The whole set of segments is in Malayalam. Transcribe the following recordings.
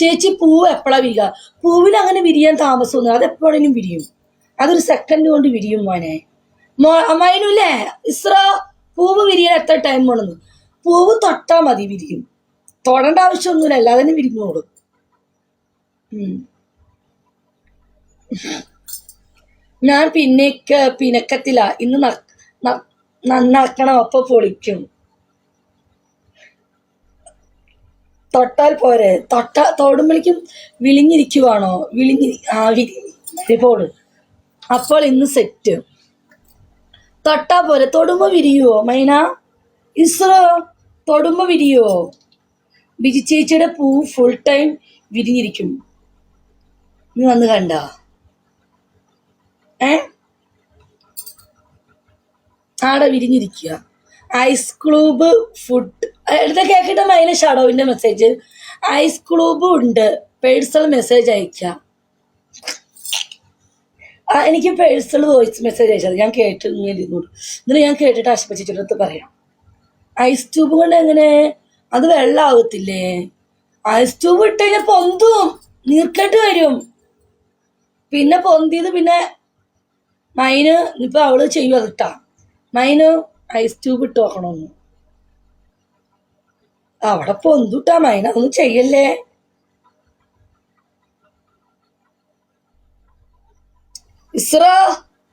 ചേച്ചി പൂവ് എപ്പോഴാ വിരിക? പൂവിൽ അങ്ങനെ വിരിയാൻ താമസമൊന്നും അത് എപ്പോഴെങ്കിലും വിരിയും. അതൊരു സെക്കൻഡ് കൊണ്ട് വിരിയും മോനെ. മോ അമ്മായിനുല്ലേ? ഇസ്ര പൂവ് വിരിയാൻ എത്ര ടൈം വേണമെന്ന് പൂവ് തൊട്ടാ മതി വിരിയും. തൊടേണ്ട ആവശ്യമൊന്നുമില്ല. അല്ലാതെ തന്നെ വിരിഞ്ഞോളും. ഞാൻ പിന്നേക്ക് പിണക്കത്തിലാ. ഇന്ന് നന്നാക്കണം. അപ്പൊ പൊളിക്കും. തൊട്ടാൽ പോരെ. തൊട്ട തൊടുമ്പോഴേക്കും വിളിഞ്ഞിരിക്കുവാണോ? വിളിഞ്ഞി ആ വിരിപ്പോൾ അപ്പോൾ ഇന്ന് സെറ്റ്. തൊട്ടാ പോരെ. തൊടുമ്പോ വിരിയുവോ? മൈന ഇസ്രോ തൊടുമ്പോ വിരിയുവോ? ബിജി ചേച്ചിയുടെ പൂ ഫുൾ ടൈം വിരിഞ്ഞിരിക്കും. നീ വന്ന് കണ്ട. ഏ? ആടെ വിരിഞ്ഞിരിക്കുക. ഐസ് ക്ലൂബ് ഫുഡ് എടുത്ത കേക്കിട്ട് മൈന ഷാഡോവിന്റെ മെസ്സേജ് ഐസ് ക്ലൂബ് ഉണ്ട്. പേഴ്സണൽ മെസ്സേജ് അയക്കുക എനിക്ക് പേഴ്സണൽ വോയിസ് മെസ്സേജ് അയച്ചത് ഞാൻ കേട്ട് ഇങ്ങനെ ഇരുന്നു എന്നിട്ട് ഞാൻ കേട്ടിട്ട് ആശുപത്രിയുടെ പറയാം. ഐസ് ട്യൂബ് കൊണ്ട് എങ്ങനെ? അത് വെള്ളമാകത്തില്ലേ ഐസ് ട്യൂബ് ഇട്ട് കഴിഞ്ഞാൽ പൊന്തും. നീർക്കെട്ട് വരും. പിന്നെ പൊന്തിയത് പിന്നെ മൈന് ഇപ്പൊ അവൾ ചെയ്യും അതിട്ടാ മൈന് ഐസ് ട്യൂബ് ഇട്ട് നോക്കണമെന്ന് അവിടെ പൊന്തുട്ടാ മൈന ഒന്നും ചെയ്യല്ലേ? ഇസ്ര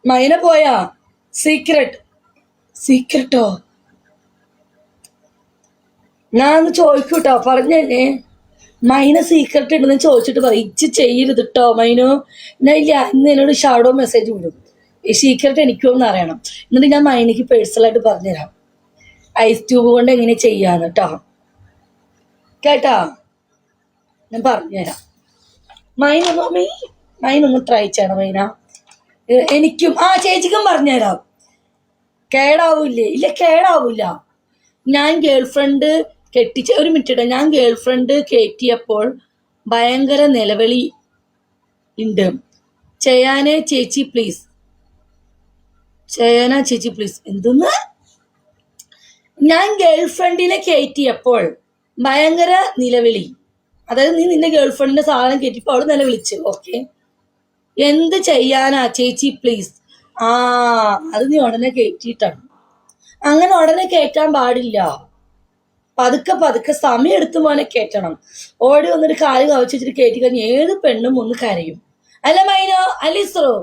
മൈന പോയാ? സീക്രട്ട് സീക്രട്ടോ ഞാൻ ചോദിക്കൂട്ടോ പറഞ്ഞല്ലേ? മൈന സീക്രട്ട് ഉണ്ടെന്ന് ചോദിച്ചിട്ട് പറയും ഇച്ച് ചെയ്യരുത് കേട്ടോ മൈനു. ഞാൻ ഇല്ല ഇന്ന് എന്നോട് ഷാഡോ മെസ്സേജ് വിടും. ഈ സീക്രട്ട് എനിക്കൊന്ന് അറിയണം. എന്നിട്ട് ഞാൻ മൈനക്ക് പേഴ്സണലായിട്ട് പറഞ്ഞുതരാം. ഐസ് ട്യൂബ് കൊണ്ട് എങ്ങനെ ചെയ്യാന്ന് കേട്ടോ കേട്ടാ? ഞാൻ പറഞ്ഞു പറഞ്ഞുതരാം മൈനൊന്ന് മൈന മൈനൊന്ന് ട്രൈ ചെയ്യണം മൈന. എനിക്കും ആ ചേച്ചിക്കും പറഞ്ഞു പറഞ്ഞുതരാം. കേടാവൂലേ ഇല്ല കേടാവൂല ഞാൻ ഗേൾ ഫ്രണ്ട് കെട്ടിച്ച ഒരു മിനിറ്റ് ഞാൻ ഗേൾ ഫ്രണ്ട് കയറ്റിയപ്പോൾ ഭയങ്കര നിലവിളി ഉണ്ട്. ചെയ്യാനേ ചേച്ചി പ്ലീസ് ചെയ്യാനാ ചേച്ചി പ്ലീസ് എന്തെന്ന്? ഞാൻ ഗേൾ ഫ്രണ്ടിനെ കയറ്റിയപ്പോൾ ഭയങ്കര നിലവിളി. അതായത് നീ നിന്റെ ഗേൾഫ്രണ്ടിന്റെ സാധനം കയറ്റിയപ്പോൾ അവൾ നിലവിളിച്ചു ഓക്കെ എന്ത് ചെയ്യാനാ ചേച്ചി പ്ലീസ് ആ അത് നീ ഉടനെ കയറ്റിയിട്ടാണ് അങ്ങനെ ഉടനെ കയറ്റാൻ പാടില്ല. പതുക്കെ പതുക്കെ സമയം എടുത്ത് മോനെ കയറ്റണം ഓടി വന്നിട്ട് കാൽ കവച്ച് വെച്ചിട്ട് കയറ്റി കഴിഞ്ഞ് ഏത് പെണ്ണും ഒന്ന് കരയും. അല്ല മൈനോ? അലിസ്രോ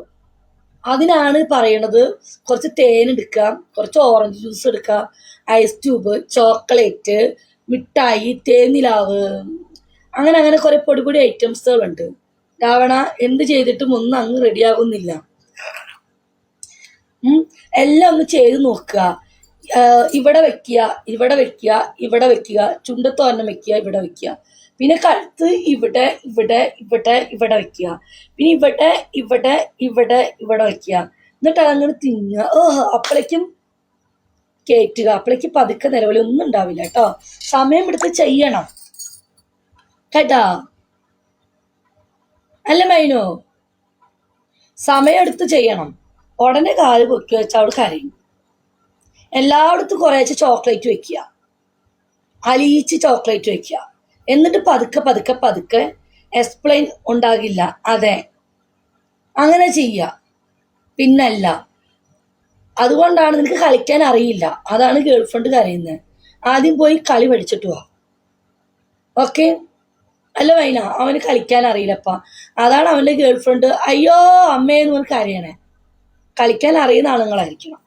അതിനാണ് പറയണത്. കുറച്ച് തേൻ എടുക്കാം കുറച്ച് ഓറഞ്ച് ജ്യൂസ് എടുക്കാം ഐസ് ട്യൂബ് ചോക്ലേറ്റ് മിഠായി തേനിലാവ് അങ്ങനെ അങ്ങനെ കുറെ പൊടി പൊടി ഐറ്റംസുകളുണ്ട്. രാവണ എന്ത് ചെയ്തിട്ടും ഒന്നും അങ്ങ് റെഡിയാകുന്നില്ല. എല്ലാം ഒന്ന് ചെയ്ത് നോക്കുക. ഇവിടെ വെക്കുക ഇവിടെ വെക്കുക ഇവിടെ വെക്കുക ചുണ്ടത്തോരണം വെക്കുക ഇവിടെ വെക്കുക. പിന്നെ കഴുത്ത് ഇവിടെ ഇവിടെ ഇവിടെ ഇവിടെ വെക്കുക. പിന്നെ ഇവിടെ ഇവിടെ ഇവിടെ ഇവിടെ വെക്കുക. എന്നിട്ട് അതങ്ങനെ തിന്നുക. ഓഹ് അപ്പോഴേക്കും കയറ്റുക അപ്പോഴേക്ക് പതുക്കെ നിലവിളി ഒന്നും ഉണ്ടാവില്ല കേട്ടോ. സമയം എടുത്ത് ചെയ്യണം. കേട്ടാ? അല്ല മൈനോ? സമയമെടുത്ത് ചെയ്യണം. ഉടനെ കാൽ പൊക്കി വെച്ചാൽ അവിടെ കരയും. എല്ലായിടത്തും കുറേശ്ശെ ചോക്ലേറ്റ് വെക്കുക. അലിയിച്ച് ചോക്ലേറ്റ് വെക്കുക. എന്നിട്ട് പതുക്കെ പതുക്കെ പതുക്കെ എക്സ്പ്ലെയിൻ ഉണ്ടാകില്ല. അതെ. അങ്ങനെ ചെയ്യുക. പിന്നല്ല. അതുകൊണ്ടാണ് നിനക്ക് കളിക്കാൻ അറിയില്ല. അതാണ് ഗേൾ ഫ്രണ്ട് കരയുന്നത്. ആദ്യം പോയി കളി പഠിച്ചിട്ട് വാ. ഓക്കെ അല്ല വൈന അവന് കളിക്കാൻ അറിയില്ലപ്പ. അതാണ് അവന്റെ ഗേൾ ഫ്രണ്ട് അയ്യോ അമ്മയെന്ന് പറഞ്ഞ് കരയണേ. കളിക്കാൻ അറിയുന്ന ആളുങ്ങളായിരിക്കണം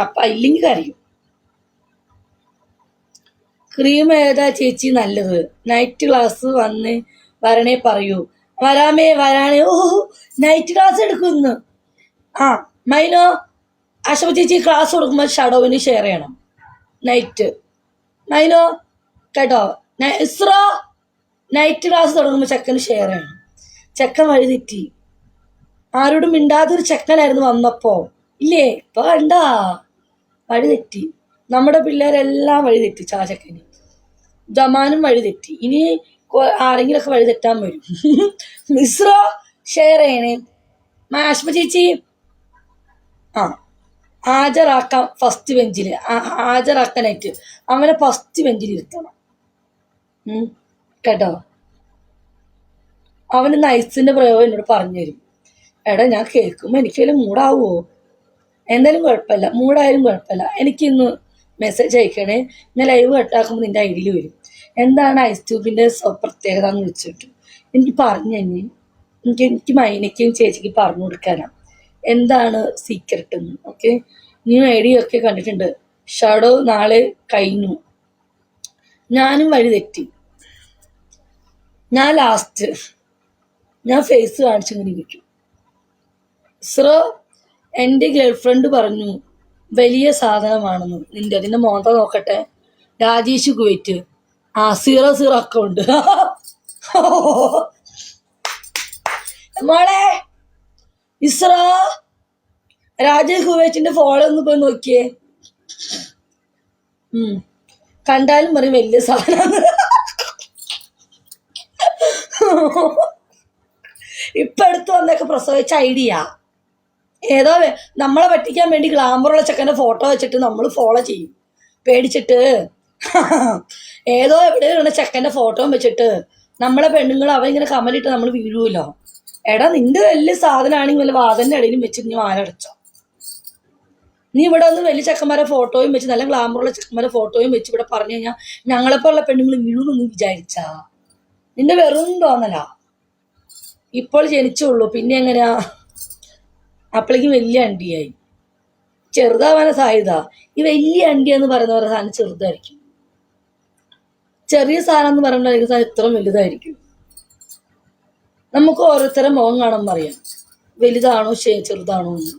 അപ്പം ഇല്ലെങ്കിൽ കരയും. ക്രീം ഏതാ ചേച്ചി നല്ലത്? നൈറ്റ് ക്ലാസ് വന്ന് വരണേ പറയൂ. വരാമേ വരാനേ. ഓ നൈറ്റ് ക്ലാസ് എടുക്കുന്നു. ആ മൈനോ അശോക് ചേച്ചി ക്ലാസ് കൊടുക്കുമ്പോൾ ഷഡോവിന് ഷെയർ ചെയ്യണം. നൈറ്റ് നൈനോ? കേട്ടോ? ഇസ്രോ? നൈറ്റ് ക്ലാസ് തുടങ്ങുമ്പോൾ ചെക്കന് ഷെയർ ചെയ്യണം. ചെക്കൻ വഴി തെറ്റി. ആരോടും മിണ്ടാത്തൊരു ചെക്കനായിരുന്നു വന്നപ്പോ. ഇല്ലേ? ഇപ്പൊ കണ്ടാ. വഴി തെറ്റി. നമ്മുടെ പിള്ളേരെല്ലാം വഴി തെറ്റി ചാചക്കന് ജമാനും വഴി തെറ്റി. ഇനി ആരെങ്കിലൊക്കെ വഴി തെറ്റാൻ വരും. മിസ്രോ ഷെയർ ചെയ്യണേ. മാഷ്മ ചേച്ചി. ആ. ഹാജരാക്കാം ഫസ്റ്റ് ബെഞ്ചിൽ ഹാജരാക്കാനായിട്ട് അവനെ ഫസ്റ്റ് ബെഞ്ചിൽ ഇരുത്തണം. കേട്ടോ? അവന് നൈസിന്റെ പ്രയോഗം എന്നോട് പറഞ്ഞു തരും. എടാ ഞാൻ കേൾക്കുമ്പോൾ എനിക്ക് മൂടാവോ എന്തായാലും കുഴപ്പമില്ല. മൂടായാലും കുഴപ്പമില്ല. എനിക്കിന്ന് മെസ്സേജ് അയക്കണേ. ഞാൻ ലൈവ് കട്ടാക്കുമ്പോൾ നിന്റെ ഐഡിയിൽ വരും. എന്താണ് ഐസ് ട്യൂബിന്റെ സ്വ- പ്രത്യേകത എന്ന് വെച്ചിട്ട്? എനിക്ക് പറഞ്ഞു തന്നെ. എനിക്ക് എനിക്ക് മൈനയ്ക്കും ചേച്ചിക്ക് പറഞ്ഞു കൊടുക്കാനാണ് എന്താണ് സീക്രട്ട് ഓക്കെ ന്യൂ ഐഡിയ ഒക്കെ കണ്ടിട്ടുണ്ട്. ഷാഡോ നാളെ കഴിഞ്ഞു. ഞാനും വഴി തെറ്റി. ഞാൻ ലാസ്റ്റ് ഞാൻ ഫേസ് കാണിച്ചിങ്ങനെ ഇരിക്കും. സ്രോ എന്റെ ഗേൾഫ്രണ്ട് പറഞ്ഞു വലിയ സാധനമാണെന്ന്. നിന്റെ അതിന്റെ മോന്ത നോക്കട്ടെ? രാജേഷ് കുവൈറ്റ്. ആ സീറോ സീറോ അക്കൗണ്ട് മോളെ ഇസ്രോ രാജ കുവൈറ്റിന്റെ ഫോളോ ഒന്ന് പോയി നോക്കിയേ. ഉം. കണ്ടാലും പറയും വലിയ സാധനം ഇപ്പൊ അടുത്ത് വന്നൊക്കെ പ്രസവിച്ച ഐഡിയ. ഏതോ നമ്മളെ പറ്റിക്കാൻ വേണ്ടി ഗ്ലാമറുള്ള ചെക്കന്റെ ഫോട്ടോ വെച്ചിട്ട് നമ്മൾ ഫോളോ ചെയ്യും. പേടിച്ചിട്ട്. ഏതോ എവിടെയുള്ള ചെക്കന്റെ ഫോട്ടോ വെച്ചിട്ട് നമ്മളെ പെണ്ണുങ്ങൾ അവ ഇങ്ങനെ കമലിട്ട് നമ്മൾ വീഴുമല്ലോ എടാ നിന്റെ വലിയ സാധനമാണെങ്കിൽ വല്ല വാതന്റെ ഇടയിലും വെച്ച് നീ വാനടച്ചോ നീ ഇവിടെ ഒന്ന് വലിയ ചെക്കന്മാരെ ഫോട്ടോയും വെച്ച് നല്ല ഗ്ലാമറുള്ള ചെക്കന്മാരെ ഫോട്ടോയും വെച്ച് ഇവിടെ പറഞ്ഞു കഴിഞ്ഞാൽ ഞങ്ങളെപ്പോലുള്ള പെണ്ണുങ്ങൾ വീഴുമെന്ന് വിചാരിച്ചാ? നിന്റെ വെറും തോന്നല. ഇപ്പോൾ ജനിച്ചുള്ളൂ പിന്നെ എങ്ങനെയാ അപ്പോഴേക്കും വലിയ അണ്ടിയായി. ചെറുതാവാനാ സാധ്യത. ഈ വലിയ അണ്ടി എന്ന് പറയുന്ന പോലെ സാധനം ചെറുതായിരിക്കും. ചെറിയ സാധനം എന്ന് പറയുന്ന സാധനം ഇത്ര വലുതായിരിക്കും. നമുക്ക് ഓരോരുത്തരുടെ മുഖം കാണുമ്പോൾ അറിയാം. വലുതാണോ ചെറുതാണോ എന്ന്.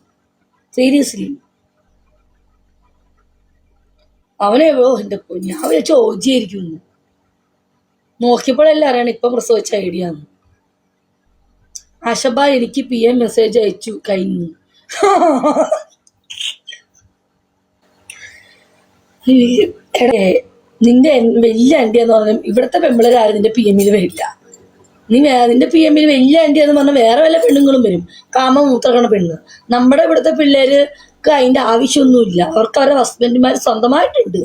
സീരിയസ്ലി അവനെവോ എന്റെ ഞാൻ വിചാരിച്ച ഓജിയായിരിക്കും എന്ന് നോക്കിയപ്പോഴല്ലേ അറിയണം ഇപ്പം പ്രസവിച്ച ഐഡിയ എന്ന്. എനിക്ക് പി എം മെസ്സേജ് അയച്ചു കഴിഞ്ഞു. നിന്റെ വലിയ എന്റെ എന്ന് പറഞ്ഞാൽ ഇവിടുത്തെ പെമ്പിളരാരും നിന്റെ പി എമ്മിൽ വരില്ല. നീ നിന്റെ പി എമ്മിൽ വലിയ ആന്റി എന്ന് പറഞ്ഞാൽ വേറെ വല്ല പെണ്ണുങ്ങളും വരും. കാമ മൂത്രക്കണ പെണ്ണ്. നമ്മുടെ ഇവിടുത്തെ പിള്ളേർക്ക് അതിന്റെ ആവശ്യമൊന്നുമില്ല. അവർക്ക് അവരുടെ ഹസ്ബൻഡുമാർ സ്വന്തമായിട്ടുണ്ട്.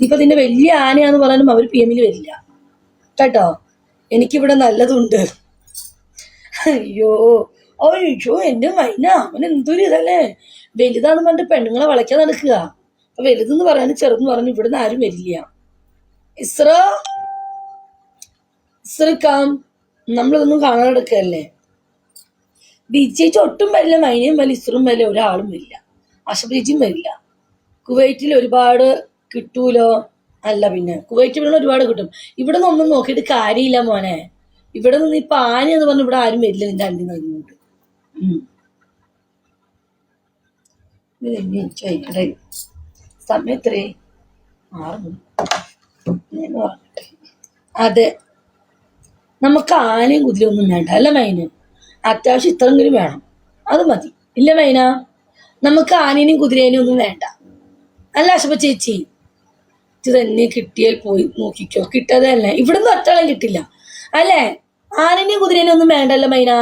ഇപ്പൊ നിന്റെ വലിയ ആനയാന്ന് പറഞ്ഞാലും അവർ പി എമ്മിൽ വരില്ല. കേട്ടോ? എനിക്കിവിടെ നല്ലതുണ്ട്. അയ്യോ. അയ്യോ എന്റെ മൈന. അവൻ എന്തൊരു ഇതല്ലേ? വലുതാന്ന് പറഞ്ഞിട്ട് പെണ്ണുങ്ങളെ വളയ്ക്കാൻ നടക്കുക. അപ്പൊ വലുതെന്ന് പറയാനും ചെറുതെന്ന് പറഞ്ഞു ഇവിടുന്ന് ആരും വരില്ല. ഇസ്രോ. ഇസ്രക്കാം നമ്മളിതൊന്നും കാണാൻ എടുക്കല്ലേ ബിജേച്ച് ഒട്ടും വരില്ല മൈനയും വരില്ല ഇസ്രും വരില്ല ഒരാളും വരില്ല. അഷബിജിയും വരില്ല. കുവൈറ്റിൽ ഒരുപാട് കിട്ടൂലോ? അല്ല പിന്നെ കുവൈറ്റ് ഇവിടെ ഒരുപാട് കിട്ടും. ഇവിടെ നിന്ന് ഒന്നും നോക്കിയിട്ട് കാര്യമില്ല മോനെ. ഇവിടെ നിന്ന് ഇപ്പൊ ആന എന്ന് പറഞ്ഞ ഇവിടെ ആരും വരില്ല നിന്റെ അണ്ടി നല്ലുകൊണ്ട് സമയത്രേ അതെ. നമുക്ക് ആനയും കുതിരയൊന്നും വേണ്ട. അല്ല മൈന്? അത്യാവശ്യം ഇത്രയെങ്കിലും വേണം. അത് മതി. ഇല്ല മൈന? നമുക്ക് ആനേനെയും കുതിരേനെയും ഒന്നും വേണ്ട. അല്ല അശപ്പ ചേച്ചി ഇത് തന്നെ കിട്ടിയാൽ പോയി നോക്കിക്കോ. കിട്ടാതെ അല്ലേ? ഇവിടുന്ന് ഒറ്റളം കിട്ടില്ല. അല്ലേ? ആനേനെയും കുതിരേനെയും ഒന്നും വേണ്ടല്ലോ മൈന?